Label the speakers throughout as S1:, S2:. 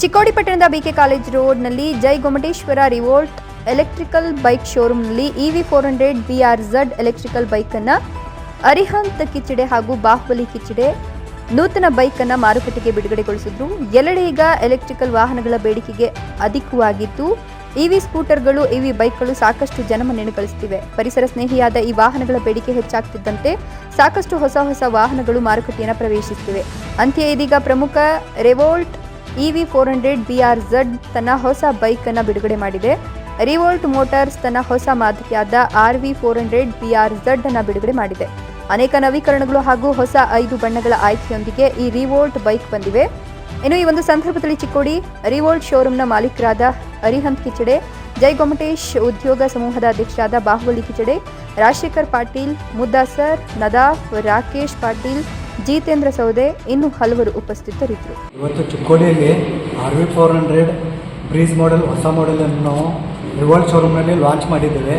S1: ಚಿಕ್ಕೋಡಿ ಪಟ್ಟಣದ BK college ರೋಡ್ನಲ್ಲಿ Jai Gomateshwara Revolt electrical bike ಶೋರೂಮ್ನಲ್ಲಿ EV four hundred BR Z electrical ಬೈಕನ್ನು ಅರಿಹಂತ್ ಕಿಚಡೆ ಹಾಗೂ ಬಾಹುಬಲಿ ಕಿಚಡೆ ನೂತನ ಬೈಕನ್ನು ಮಾರುಕಟ್ಟೆಗೆ ಬಿಡುಗಡೆಗೊಳಿಸಿದ್ರು. ಎಲ್ಲೆಡೆ ಈಗ ಎಲೆಕ್ಟ್ರಿಕಲ್ ವಾಹನಗಳ ಬೇಡಿಕೆಗೆ ಅಧಿಕವಾಗಿದ್ದು ಇವಿ ಸ್ಕೂಟರ್ಗಳು ಇವಿ ಬೈಕ್ಗಳು ಸಾಕಷ್ಟು ಜನಮನ್ನಣೆ ಗಳಿಸುತ್ತಿವೆ. ಪರಿಸರ ಸ್ನೇಹಿಯಾದ ಈ ವಾಹನಗಳ ಬೇಡಿಕೆ ಹೆಚ್ಚಾಗ್ತಿದ್ದಂತೆ ಸಾಕಷ್ಟು ಹೊಸ ಹೊಸ ವಾಹನಗಳು ಮಾರುಕಟ್ಟೆಯನ್ನು ಪ್ರವೇಶಿಸುತ್ತಿವೆ. ಅಂತ್ಯ ಇದೀಗ ಪ್ರಮುಖ Revolt EV four hundred B R Z ತನ್ನ ಹೊಸ ಬೈಕನ್ನು ಬಿಡುಗಡೆ ಮಾಡಿದೆ. ರಿವೋಲ್ಟ್ ಮೋಟಾರ್ಸ್ ತನ್ನ ಹೊಸ ಮಾದರಿಯಾದ R V four hundred BR Z ಅನ್ನು ಬಿಡುಗಡೆ ಮಾಡಿದೆ. ಅನೇಕ ನವೀಕರಣಗಳು ಹಾಗೂ ಹೊಸ ಐದು ಬಣ್ಣಗಳ ಆಯ್ಕೆಯೊಂದಿಗೆ ಈ ರಿವೋಲ್ಟ್ ಬೈಕ್ ಬಂದಿವೆ. ಇನ್ನು ಈ ಒಂದು ಸಂದರ್ಭದಲ್ಲಿ ಚಿಕ್ಕೋಡಿ ರಿವೋಲ್ಟ್ ಶೋರೂಮ್ನ ಮಾಲೀಕರಾದ ಅರಿಹಂತ್ ಕಿಚಡೆ, ಜೈ ಗೊಮಟೇಶ್ ಉದ್ಯೋಗ ಸಮೂಹದ ಅಧ್ಯಕ್ಷರಾದ ಬಾಹುಬಲಿ ಕಿಚಡೆ, ರಾಜಶೇಖರ್ ಪಾಟೀಲ್, ಮುದ್ದಾಸರ್, ನದಾಫ್, ರಾಕೇಶ್ ಪಾಟೀಲ್ ಜಿತೇಂದ್ರ ಸೌದೆ, ಇನ್ನು ಹಲವರು ಉಪಸ್ಥಿತರಿದ್ದರು.
S2: ಇವತ್ತು ಚಿಕ್ಕೋಡಿಯಲ್ಲಿ R V four hundred breeze model ಹೊಸ ಮಾಡೆಲನ್ನು ಅನ್ನು ರಿವೋಲ್ಟ್ ಶೋರೂಮ್ನಲ್ಲಿ ಲಾಂಚ್ ಮಾಡಿದ್ದೇವೆ.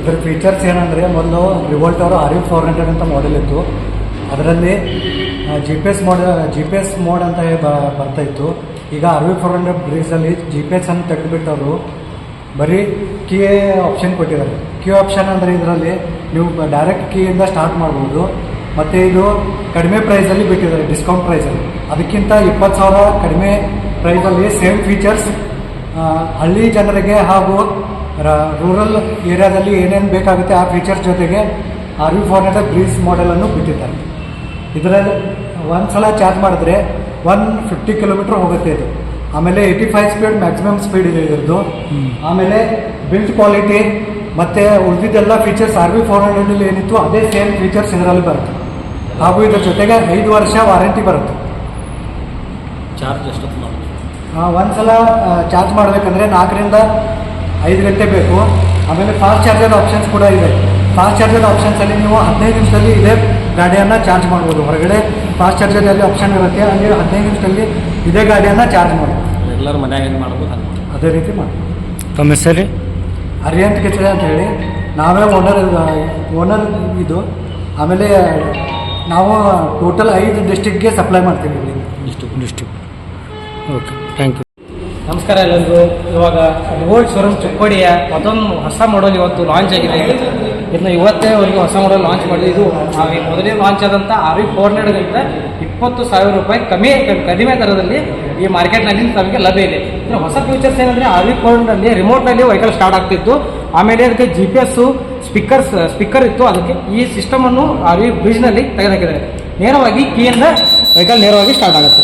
S2: ಇದರ ಫೀಚರ್ಸ್ ಏನಂದರೆ ಮೊದಲು ರಿವೋಲ್ಟ್ ಅವರು ಆರ್ ವಿ ಫೋರ್ ಹಂಡ್ರೆಡ್ ಅಂತ ಮಾಡೆಲ್ ಇತ್ತು. ಅದರಲ್ಲಿ G P S mode G P S mode ಅಂತ ಬರ್ತಾ ಇತ್ತು. ಈಗ ಆರ್ ವಿ ಫೋರ್ ಹಂಡ್ರೆಡ್ ಬ್ರೀಸಲ್ಲಿ ಜಿ ಪಿ ಎಸ್ ಅನ್ನು ತೆಗೆದುಬಿಟ್ಟವರು ಬರೀ ಕೀ ಆಪ್ಷನ್ ಕೊಟ್ಟಿದ್ದಾರೆ. ಕ್ಯೂ ಆಪ್ಷನ್ ಅಂದರೆ ಇದರಲ್ಲಿ ನೀವು ಡೈರೆಕ್ಟ್ ಕೀಯಿಂದ ಸ್ಟಾರ್ಟ್ ಮಾಡ್ಬೋದು. ಮತ್ತು ಇದು ಕಡಿಮೆ ಪ್ರೈಸಲ್ಲಿ ಬಿಟ್ಟಿದ್ದಾರೆ ಡಿಸ್ಕೌಂಟ್ ಪ್ರೈಸಲ್ಲಿ ಅದಕ್ಕಿಂತ ಇಪ್ಪತ್ತು ಸಾವಿರ ಕಡಿಮೆ ಪ್ರೈಸಲ್ಲಿ ಸೇಮ್ ಫೀಚರ್ಸ್ ಹಳ್ಳಿ ಜನರಿಗೆ ಹಾಗೂ ರೂರಲ್ ಏರಿಯಾದಲ್ಲಿ ಏನೇನು ಬೇಕಾಗುತ್ತೆ ಆ ಫೀಚರ್ಸ್ ಜೊತೆಗೆ R V four hundred breeze ಮಾಡೆಲನ್ನು ಬಿಟ್ಟಿದ್ದಾರೆ. ಇದರಲ್ಲಿ ಒಂದು ಸಲ ಚಾರ್ಜ್ ಮಾಡಿದ್ರೆ ಒನ್ ಫಿಫ್ಟಿ ಕಿಲೋಮೀಟ್ರ್ ಹೋಗುತ್ತೆ ಇದು. ಆಮೇಲೆ eighty five speed maximum speed ಇದೆ ಇದರದ್ದು. ಆಮೇಲೆ ಬಿಲ್ಡ್ ಕ್ವಾಲಿಟಿ ಮತ್ತು ಉಳಿದಿದ್ದೆಲ್ಲ ಫೀಚರ್ಸ್ ಆರ್ ವಿ ಫೋರ್ ಹಂಡ್ರೆಡಲ್ಲಿ ಏನಿತ್ತು ಅದೇ ಸೇಮ್ ಫೀಚರ್ಸ್ ಇದರಲ್ಲಿ ಬರುತ್ತೆ. ಹಾಗೂ ಇದ್ರ ಜೊತೆಗೆ ಐದು ವರ್ಷ ವಾರಂಟಿ ಬರುತ್ತೆ.
S3: ಚಾರ್ಜ್ ಎಷ್ಟೊತ್ತು ಮಾಡೋದು?
S2: ಒಂದು ಸಲ ಚಾರ್ಜ್ ಮಾಡಬೇಕಂದ್ರೆ ನಾಲ್ಕರಿಂದ ಐದು ಗಂಟೆ ಬೇಕು. ಆಮೇಲೆ ಫಾಸ್ಟ್ ಚಾರ್ಜರ್ ಆಪ್ಷನ್ಸ್ ಕೂಡ ಇದೆ. ಫಾಸ್ಟ್ ಚಾರ್ಜರ್ ಆಪ್ಷನ್ಸಲ್ಲಿ ನೀವು ಹದಿನೈದು ನಿಮಿಷದಲ್ಲಿ ಇದೇ ಗಾಡಿಯನ್ನು ಚಾರ್ಜ್ ಮಾಡ್ಬೋದು. ಹೊರಗಡೆ ಫಾಸ್ಟ್ ಚಾರ್ಜರಲ್ಲಿ ಆಪ್ಷನ್ ಇರುತ್ತೆ ಅಲ್ಲಿ ಹದಿನೈದು ನಿಮಿಷದಲ್ಲಿ ಇದೇ ಗಾಡಿಯನ್ನು ಚಾರ್ಜ್ ಮಾಡ್ಬೋದು.
S3: ರೆಗ್ಯುಲರ್ ಮನೆಯಾಗ ಏನು ಮಾಡ್ಬೋದು?
S2: ಅದೇ ರೀತಿ ಮಾಡ್ಬೋದು.
S4: ತಮ್ಮ ಹೆಸರು?
S2: ಅರಿಯಂತ್ ಕಿಚಡೆ ಅಂತ ಹೇಳಿ. ನಾವೇ ಓನರ್ ಓನರ್ ಇದು. ಆಮೇಲೆ ನಾವು ಟೋಟಲ್ ಐದು ಡಿಸ್ಟಿಕ್ಗೆ ಸಪ್ಲೈ ಮಾಡ್ತೀವಿ ಇಲ್ಲಿ.
S3: District
S4: district okay thank you
S5: ನಮಸ್ಕಾರ ಎಲ್ಲರಿಗೂ ಇವಾಗ ಓಲ್ಡ್ ಶೋರೂಮ್ ಚಿಕ್ಕೋಡಿಯ ಮತ್ತೊಂದು ಹೊಸ ಮಾಡಲ್ ಇವತ್ತು ಲಾಂಚ್ ಆಗಿದೆ. ಇನ್ನು ಇವತ್ತೇ ಅವರಿಗೆ ಹೊಸ ಮಾಡಲ್ ಲಾಂಚ್ ಮಾಡಿದೆ. ಇದು ಮೊದಲೇ ಲಾಂಚ್ ಆದಂಥ ಆರ್ ವಿ ಫೋರ್ ಹಂಡ್ರೆಡ್ಗಿಂತ ಇಪ್ಪತ್ತು ಸಾವಿರ ರೂಪಾಯಿ ಕಮ್ಮಿ ಕಡಿಮೆ ದರದಲ್ಲಿ ಈ ಮಾರ್ಕೆಟ್ನಲ್ಲಿ ನಮಗೆ ಲಭ್ಯ ಇದೆ. ಹೊಸ ಫ್ಯೂಚರ್ಸ್ ಏನಂದರೆ ಆರ್ ವಿ ಫೋರ್ ಹಂಡ್ರೆಡ್ನಲ್ಲಿ ರಿಮೋಟ್ನಲ್ಲಿ ವೆಹಿಕಲ್ ಸ್ಟಾರ್ಟ್ ಆಗ್ತಿತ್ತು. ಆಮೇಲೆ ಅದಕ್ಕೆ G P S speakers, speaker ಇತ್ತು. ಅದಕ್ಕೆ ಈ ಸಿಸ್ಟಮನ್ನು ಆ ವಿ ಬ್ರಿಡ್ಜ್ನಲ್ಲಿ ತೆಗೆದಾಕಿದ್ದಾರೆ. ನೇರವಾಗಿ ಕೀಯಿಂದ ವೆಹಿಕಲ್ ನೇರವಾಗಿ ಸ್ಟಾರ್ಟ್ ಆಗುತ್ತೆ.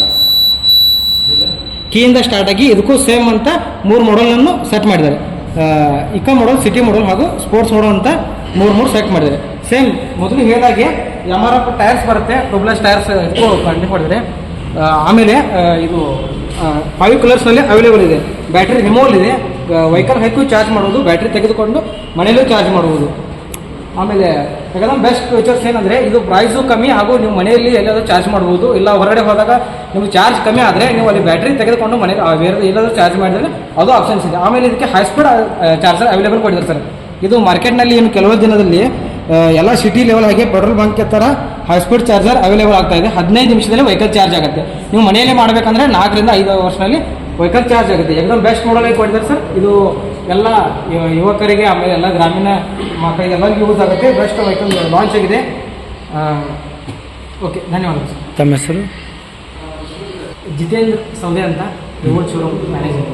S5: ಕೀಯಿಂದ ಸ್ಟಾರ್ಟ್ ಆಗಿ ಇದಕ್ಕೂ ಸೇಮ್ ಅಂತ ಮೂರು ಮಾಡಲನ್ನು ಸೆಟ್ ಮಾಡಿದ್ದಾರೆ. ಇಕೋ ಮಾಡಲ್ ಸಿಟಿ ಮಾಡಲ್ ಹಾಗೂ ಸ್ಪೋರ್ಟ್ಸ್ ಮಾಡಲ್ ಅಂತ ಮೂರು ಮೂರು ಸೆಟ್ ಮಾಡಿದ್ದಾರೆ. ಸೇಮ್ ಮೊದಲು ಹೇಳಿದಾಗೆ ಎಂ ಆರ್ ಎಫ್ ಟೈರ್ಸ್ ಬರುತ್ತೆ. ಟೂಬ್ಲೆಸ್ ಟೈರ್ಸ್ ಇದಕ್ಕೂ ಕಂಡು ಮಾಡಿದ್ದಾರೆ. ಆಮೇಲೆ ಇದು ಫೈವ್ ಕಲರ್ಸ್ನಲ್ಲಿ ಅವೈಲೇಬಲ್ ಇದೆ. ಬ್ಯಾಟ್ರಿ ರಿಮೋಲ್ ಇದೆ. ವೆಹಿಕಲ್ ಹೈಕು ಚಾರ್ಜ್ ಮಾಡುವುದು ಬ್ಯಾಟ್ರಿ ತೆಗೆದುಕೊಂಡು ಮನೆಯಲ್ಲೂ ಚಾರ್ಜ್ ಮಾಡ್ಬೋದು ಆಮೇಲೆ ಯಾಕಂದ್ರೆ ಬೆಸ್ಟ್ ಫೀಚರ್ಸ್ ಏನಂದರೆ ಇದು ಪ್ರೈಸು ಕಮ್ಮಿ ಹಾಗೂ ನೀವು ಮನೆಯಲ್ಲಿ ಎಲ್ಲಾದರೂ ಚಾರ್ಜ್ ಮಾಡ್ಬೋದು. ಇಲ್ಲ ಹೊರಗಡೆ ಹೋದಾಗ ನಿಮ್ಗೆ ಚಾರ್ಜ್ ಕಮ್ಮಿ ಆದರೆ ನೀವು ಅಲ್ಲಿ ಬ್ಯಾಟ್ರಿ ತೆಗೆದುಕೊಂಡು ಮನೆ ಬೇರೆ ಎಲ್ಲಾದರೂ ಚಾರ್ಜ್ ಮಾಡಿದರೆ ಅದು ಆಪ್ಷನ್ಸ್ ಇದೆ. ಆಮೇಲೆ ಇದಕ್ಕೆ ಹೈ ಸ್ಪೀಡ್ ಚಾರ್ಜರ್ ಅವೈಲೇಬಲ್ ಕೊಟ್ಟಿದ್ದಾರೆ ಸರ್. ಇದು ಮಾರ್ಕೆಟ್ನಲ್ಲಿ ಏನು ಕೆಲವೊಂದು ದಿನದಲ್ಲಿ ಎಲ್ಲ ಸಿಟಿ ಲೆವೆಲ್ ಹಾಗೆ ಪೆಟ್ರೋಲ್ ಬಂಕ್ ಥರ ಹೈ ಸ್ಪೀಡ್ ಚಾರ್ಜರ್ ಅವೈಲೇಬಲ್ ಆಗ್ತಾ ಇದೆ. ಹದಿನೈದು ನಿಮಿಷದಲ್ಲಿ ವೆಹಿಕಲ್ ಚಾರ್ಜ್ ಆಗುತ್ತೆ. ನೀವು ಮನೆಯಲ್ಲೇ ಮಾಡಬೇಕಂದ್ರೆ ನಾಲ್ಕರಿಂದ ಐದು ವರ್ಷದಲ್ಲಿ ವೆಹಿಕಲ್ ಚಾರ್ಜ್ ಆಗುತ್ತೆ. ಎಕ್ದಮ್ ಬೆಸ್ಟ್ ಮಾಡಲೇ ಕೊಟ್ಟಿದ್ದಾರೆ ಸರ್ ಇದು ಎಲ್ಲ ಯುವಕರಿಗೆ ಆಮೇಲೆ ಎಲ್ಲ ಗ್ರಾಮೀಣ ಮಕ್ಕಳಿಗೆ ಎಲ್ಲರಿಗೂ ಯೂಸ್ ಆಗುತ್ತೆ. ಬೆಸ್ಟ್ ವೆಹಿಕಲ್ ಲಾಂಚ್ ಆಗಿದೆ. ಓಕೆ ಧನ್ಯವಾದ ಸರ್
S4: ತಮ್ಮ ಹೆಸರು?
S5: ಜಿತೇಂದ್ರ ಸೌದೆ ಅಂತ ರಿಮೋಟ್ ಶೋರೂಮ್ ಮ್ಯಾನೇಜರ್